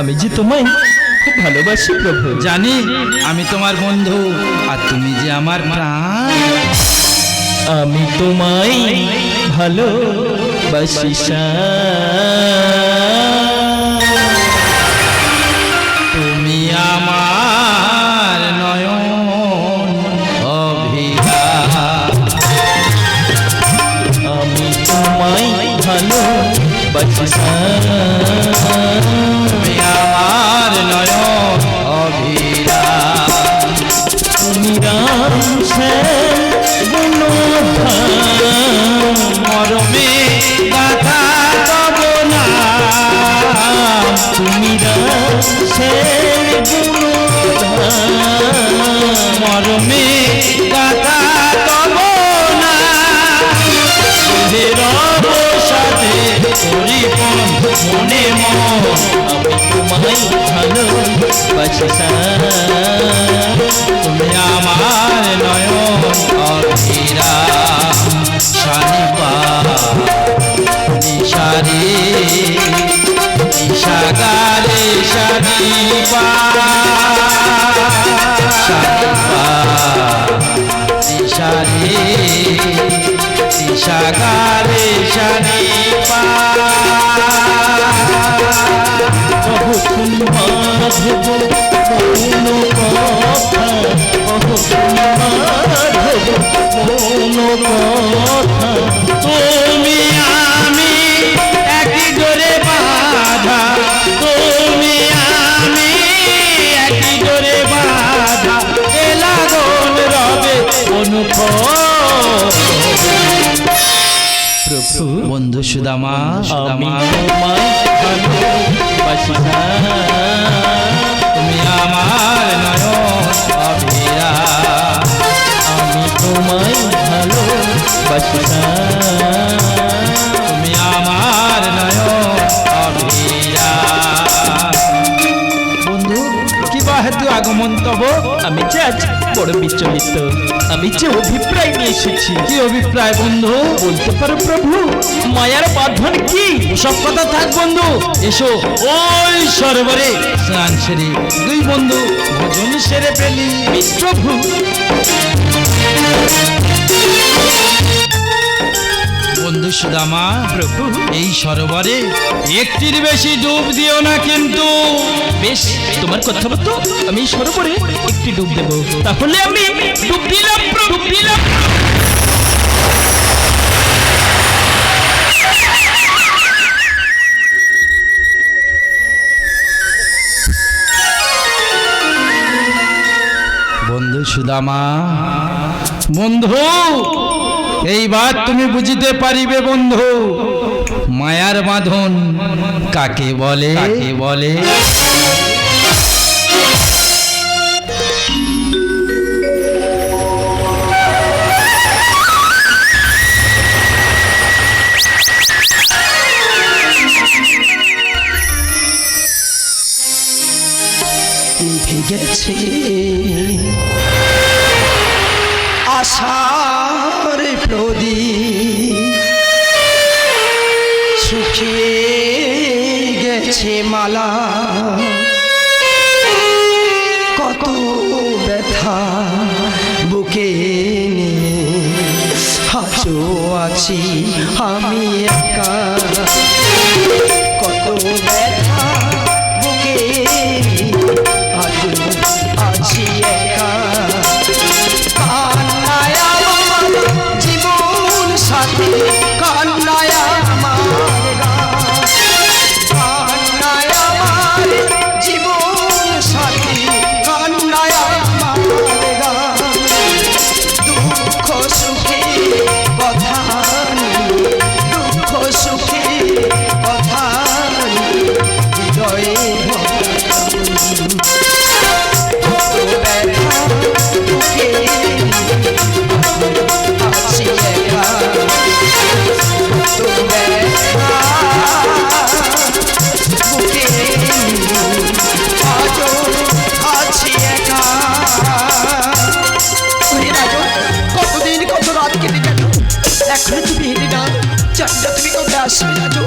আমি যে তোমায় খুব ভালোবাসি প্রভু, জানি আমি তোমার বন্ধু, আর তুমি যে আমার আমি তোমায় ভালোবাসি তুমি মনে মন আমি তোমায় ভালোবাসি তুমি আমার নয়ন অধীরা শানিপা নিশারে নিশাগারে শানিপা শানিপা নিশারে নিশাগারে মাধব মৌন কথা মাধব মৌন কথা তুমি আমি একই জোরে বাধা। তুমি আমি একই জোরে বাধা। এ রবে অনুপ প্রভু বন্ধু সুদামা তুমি আমার আমি তোমায় ভালোবাসি তুমি আমার বন্ধু কি বা হেতু আগমন তব? আমি যে বড় বিচলিত। আমি যে অভিপ্রায় নিয়ে এসেছি কি অভিপ্রায় বন্ধু? বলতে পারো প্রভু মায়ার বাঁধন কি? সব কথা থাক বন্ধু। এসো। ওই সরোবরে স্নান সেরে দুই বন্ধু ভোজন সেরে ফেলি। প্রভু। বন্ধু সুদামা প্রভু। এই সরোবরে একটির বেশি ডুব দিও না কিন্তু। বেশ তোমার কথা মতো আমি সরোবরে একটি ডুব দেব। তাহলে আমি ডুব দিলাম ডুব দিলাম। বন্ধু সুদামা বন্ধু এইবার তুমি বুঝিতে পারিবে বন্ধু। মায়ার বাঁধন কাকে বলে? কাকে বলে? শুকিয়ে গেছে মালা। কত ব্যথা বুকে নিয়ে। হাজো আছি আমি একা। রাত কেটে গেল। এখনও তুমি হেঁটে না, জানি না তুমি কোথায় আসবে আজও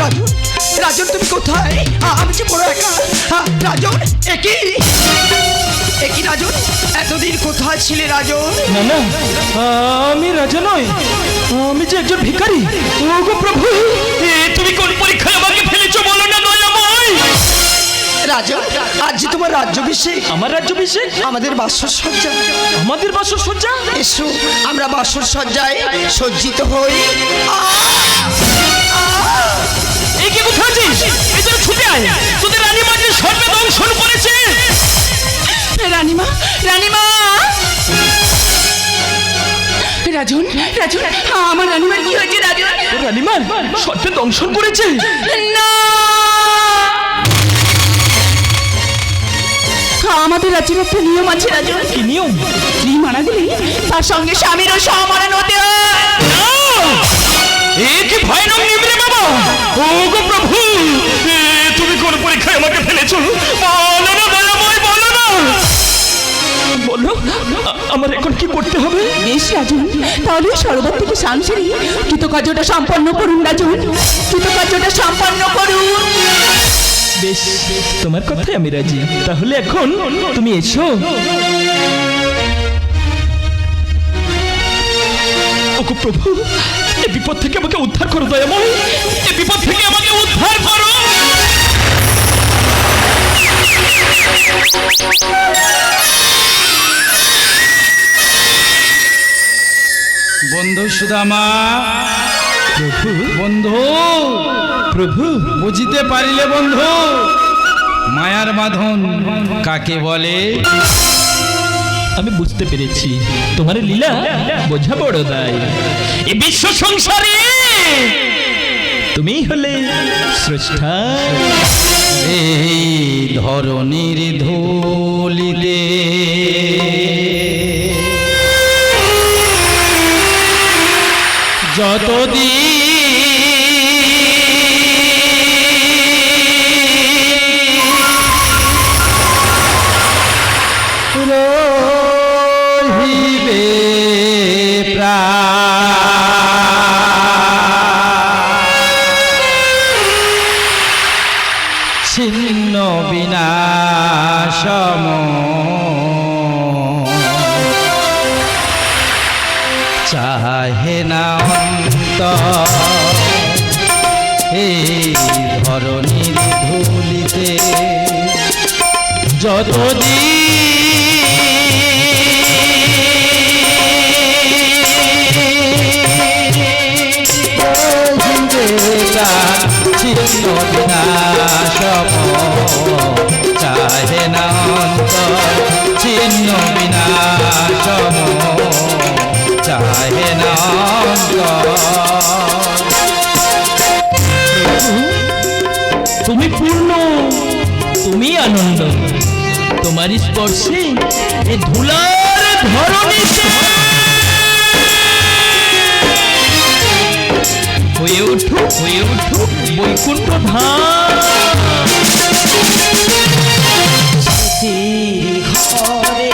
রাজন রাজন, তুমি কোথায়? আমি যে বড় একা। রাজন একই একই রাজন? এতদিন কোথায় ছিলে রাজন? না না আমি রাজা আমি যে একজন ভিখারি। ও প্রভু তুমি কোন পরীক্ষায় আমাকে ফেলেছো বলো না দয়াময়। রাজন আজ যে তোমার রাজ্যাভিষেক আমার রাজ্যাভিষেক আমাদের বাসর সজ্জা আমাদের বাসর সজ্জা এসো আমরা বাসর সজ্জায় সজ্জিত হই। এই কি কোথায় আছিস এদের ছুটে আয়। তোদের রানীমা যে সর্বে দংশন করেছে। রানীমা রানীমা! রাজন রাজন আমার রানীমার কি হয়েছে রাজন? তোর রানীমার সর্বে দংশন করেছে। না! আমাদের রাজ্যের একটা নিয়ম আছে রাজন কি নিয়ম? স্ত্রী মারা গেলে তার সঙ্গে স্বামীরও সমারণ হতে কি ভয়ানক নিমরে বাবা ওগো প্রভু এ তুমি কোন পরীক্ষায় আমাকে ফেলেছো? বলো না দয়াময় বলো না। বলো আমার এখন কি করতে হবে? বেশ রাজন তাহলে সরোবর থেকে সাংসারি কৃতকার্যটা সম্পন্ন করুন রাজন কৃতকার্যটা সম্পন্ন করুন। বেশ তোমার কথাই আমি রাজি। তাহলে এখন তুমি এসো। ওগো প্রভু এই বিপদ থেকে আমাকে উদ্ধার করো দয়াময়। এই বিপদ থেকে আমাকে উদ্ধার করো। বন্ধু সুদামা। প্রভু বন্ধু। প্রভু বুঝিতে পারিলে বন্ধু মায়ার বাঁধন কাকে বলে? আমি বুঝতে পেরেছি তোমার লীলা বোঝা বড় দায়। এই বিশ্ব সংসারে তুমি হলে স্রষ্টা। এই ধরনীর ধুলিতে যতদিন ছিন্ন বিনাশম। চাহে না অন্ত এই ধরনীর ধুলিতে যতদিন তুমি আনন্দ। তোমার স্পর্শে এই ধুলার ধরণীতে হয়ে উঠুক হয়ে উঠুক বৈকুণ্ঠ ধাম। ঘরে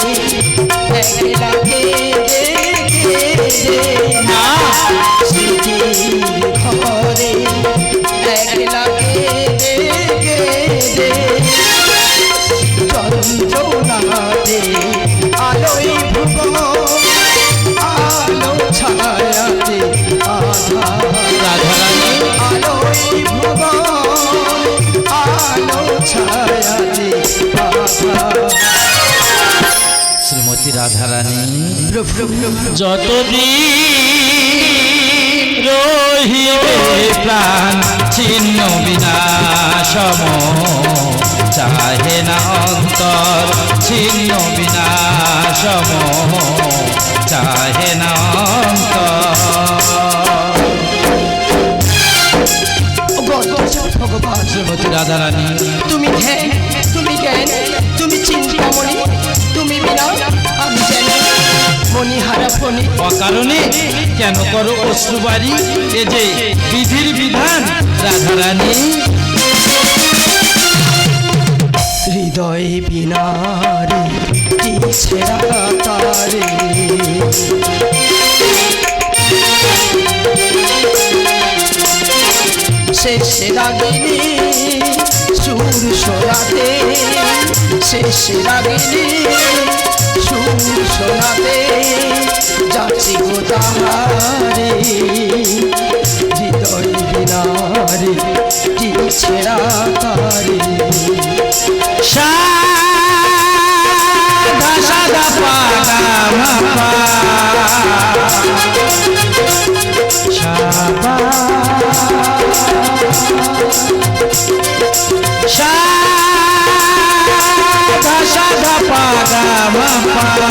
শ্রীমতী রাধারানী যতদিন রহিবে প্রাণ ছিন্ন বিনাশম চাহে না অন্তর ছিন্ন বিনাশম চাহে না অন্তর ভগবান শ্রীমতী রাধারানী তুমি ধ্যান তুমি জ্ঞান তুমি চিন্তামণি তুমি বিনা আমি জানি। মণিহারা ফণি। অকারণে কেন করো অশ্রুবাড়ি এ যে বিধির বিধান রাধারানী। হৃদয় বিনারে ছেড়া তারে। শেষে রাগিনী শেষ রাগিনী। সুর শোনাতে যাচ্ছি গো তাহারে। হৃদয় বিনারে কি ছেড়া তারে সাদা সাদা পাগা মাপা পাগা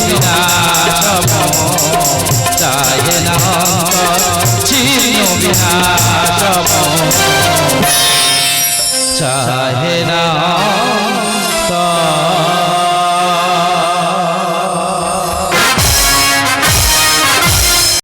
বিনাশম দায় নাম ছিন্ন বিনাশম চাহে না তা